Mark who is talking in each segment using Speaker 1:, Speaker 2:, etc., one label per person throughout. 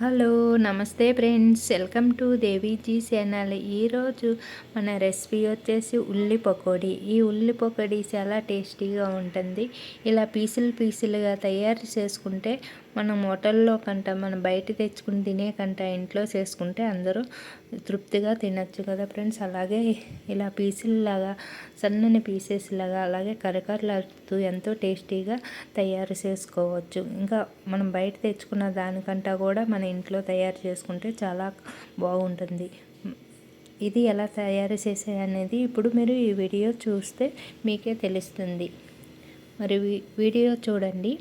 Speaker 1: Hello నమస్తే friends. Welcome to Deviji channel. ఈరోజు మన రెసిపీ వచ్చేసి ఉల్లి పకోడీ. ఈ ఉల్లి పకోడీ చాలా టేస్టీగా ఉంటుంది. ఇలా పీసులు పీసులుగా తయారు చేసుకుంటే మనం హోటల్లో కంట మనం బయట తెచ్చుకుని తినే కంట ఇంట్లో చేసుకుంటే అందరూ తృప్తిగా తినచ్చు కదా ఫ్రెండ్స్. అలాగే ఇలా పీసుల్లాగా సన్నని పీసెస్ లాగా అలాగే కరకరలాడుతూ ఎంతో టేస్టీగా తయారు చేసుకోవచ్చు. ఇంకా మనం బయట తెచ్చుకున్న దానికంట కూడా మన ఇంట్లో తయారు చేసుకుంటే చాలా బాగుంటుంది. ఇది ఎలా తయారు చేసే అనేది ఇప్పుడు మీరు ఈ వీడియో చూస్తే మీకే తెలుస్తుంది. మరి వీడియో చూడండి.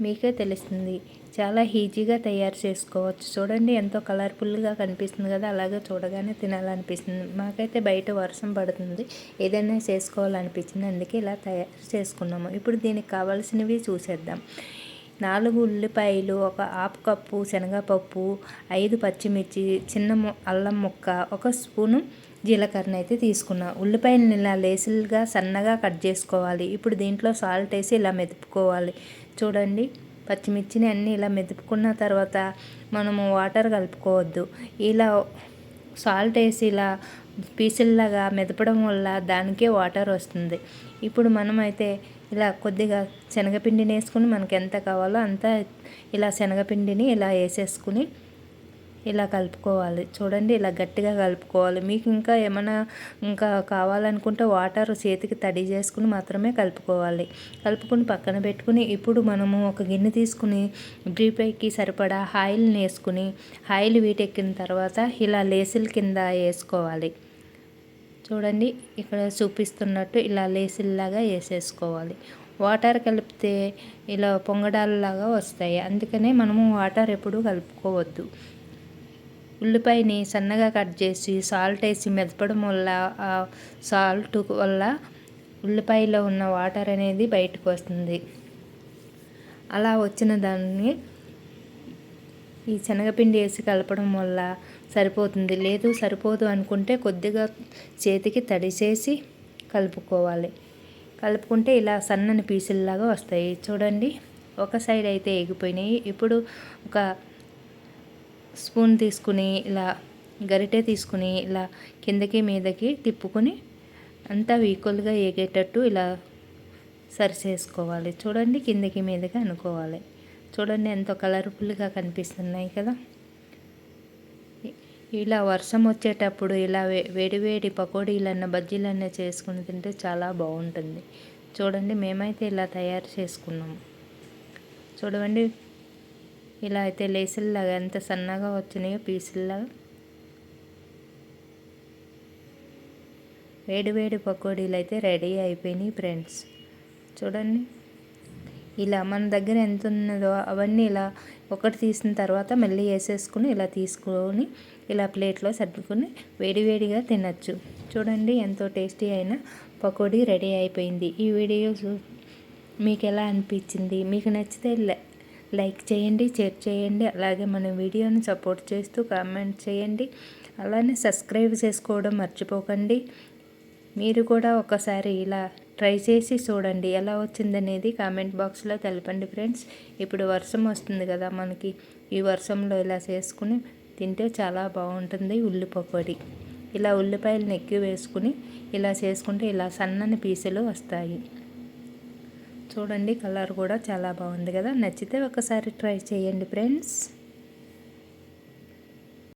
Speaker 1: మీకే తెలుస్తుంది. చాలా ఈజీగా తయారు చేసుకోవచ్చు. చూడండి ఎంతో కలర్ఫుల్గా కనిపిస్తుంది కదా అలాగే చూడగానే తినాలనిపిస్తుంది. మాకైతే బయట వర్షం పడుతుంది. ఏదైనా చేసుకోవాలనిపించింది అందుకే ఇలా తయారు చేసుకున్నాము. ఇప్పుడు దీనికి కావాల్సినవి చూసేద్దాం. నాలుగు ఉల్లిపాయలు ఒక ఆపు కప్పు శనగపప్పు ఐదు పచ్చిమిర్చి చిన్న అల్లం ముక్క ఒక స్పూను జీలకర్ర అయితే తీసుకున్నా. ఉల్లిపాయలను ఇలా లేసులుగా సన్నగా కట్ చేసుకోవాలి. ఇప్పుడు దీంట్లో సాల్ట్ వేసి ఇలా మెదుపుకోవాలి. చూడండి పచ్చిమిర్చిని అన్నీ ఇలా మెదుపుకున్న తర్వాత మనము వాటర్ కలుపుకోవద్దు. ఇలా సాల్ట్ వేసి ఇలా పీసుల్లాగా మెదపడం వల్ల దానికే వాటర్ వస్తుంది. ఇప్పుడు మనమైతే ఇలా కొద్దిగా శనగపిండిని వేసుకుని మనకి ఎంత కావాలో అంత ఇలా శనగపిండిని ఇలా వేసేసుకుని ఇలా కలుపుకోవాలి. చూడండి ఇలా గట్టిగా కలుపుకోవాలి. మీకు ఇంకా ఏమైనా ఇంకా కావాలనుకుంటే వాటర్ చేతికి తడి చేసుకుని మాత్రమే కలుపుకోవాలి. కలుపుకుని పక్కన పెట్టుకుని ఇప్పుడు మనము ఒక గిన్నె తీసుకుని బ్రీపైకి సరిపడా ఆయిల్ని వేసుకుని ఆయిల్ వీటెక్కిన తర్వాత ఇలా లేసుల కింద వేసుకోవాలి. చూడండి ఇక్కడ చూపిస్తున్నట్టు ఇలా లేసిల్లాగా వేసేసుకోవాలి. వాటర్ కలిపితే ఇలా పొంగడాలలాగా వస్తాయి. అందుకనే మనము వాటర్ ఎప్పుడు కలుపుకోవద్దు. ఉల్లిపాయని సన్నగా కట్ చేసి సాల్ట్ వేసి మెదపడం వల్ల ఆ సాల్ట్ వల్ల ఉల్లిపాయలో ఉన్న వాటర్ అనేది బయటకు వస్తుంది. అలా వచ్చిన దాన్ని ఈ శనగపిండి వేసి కలపడం వల్ల సరిపోతుంది. లేదు సరిపోదు అనుకుంటే కొద్దిగా చేతికి తడిసేసి కలుపుకోవాలి. కలుపుకుంటే ఇలా సన్నని పీసుల్లాగా వస్తాయి. చూడండి ఒక సైడ్ అయితే ఎగిపోయినాయి. ఇప్పుడు ఒక స్పూన్ తీసుకుని ఇలా గరిటె తీసుకుని ఇలా కిందకి మీదకి తిప్పుకొని అంతా ఈక్వల్గా ఏగేటట్టు ఇలా సరి చేసుకోవాలి చూడండి కిందకి మీదకి అనుకోవాలి. చూడండి ఎంతో కలర్ఫుల్గా కనిపిస్తున్నాయి కదా. ఇలా వర్షం వచ్చేటప్పుడు ఇలా వేడి వేడి పకోడీలన్న బజ్జీలన్న చేసుకుని తింటే చాలా బాగుంటుంది. చూడండి మేమైతే ఇలా తయారు చేసుకున్నాము. చూడండి ఇలా అయితే లేసుల్లాగా ఎంత సన్నగా వచ్చినాయో పీసుల్లాగా. వేడి వేడి పకోడీలు అయితే రెడీ అయిపోయినాయి ఫ్రెండ్స్. చూడండి. ఇలా మన దగ్గర ఎంత ఉన్నదో అవన్నీ ఇలా ఒకటి తీసిన తర్వాత మళ్ళీ వేసేసుకుని ఇలా తీసుకొని ఇలా ప్లేట్లో సర్దుకొని వేడివేడిగా తినచ్చు. చూడండి ఎంతో టేస్టీ అయిన పకోడీ రెడీ అయిపోయింది. ఈ వీడియో మీకు ఎలా అనిపించింది? మీకు నచ్చితే లైక్ చేయండి షేర్ చేయండి అలాగే మన వీడియోని సపోర్ట్ చేస్తూ కామెంట్ చేయండి. అలానే సబ్స్క్రైబ్ చేసుకోవడం మర్చిపోకండి. మీరు కూడా ఒకసారి ఇలా ట్రై చేసి చూడండి ఎలా వచ్చిందనేది కామెంట్ బాక్స్లో తెలపండి ఫ్రెండ్స్. ఇప్పుడు వర్షం వస్తుంది కదా మనకి ఈ వర్షంలో ఇలా చేసుకుని తింటే చాలా బాగుంటుంది ఉల్లి పకోడీ. ఇలా ఉల్లిపాయలు నెక్కి వేసుకుని ఇలా చేసుకుంటే ఇలా సన్నని పీసులు వస్తాయి. చూడండి కలర్ కూడా చాలా బాగుంది కదా. నచ్చితే ఒకసారి ట్రై చేయండి ఫ్రెండ్స్.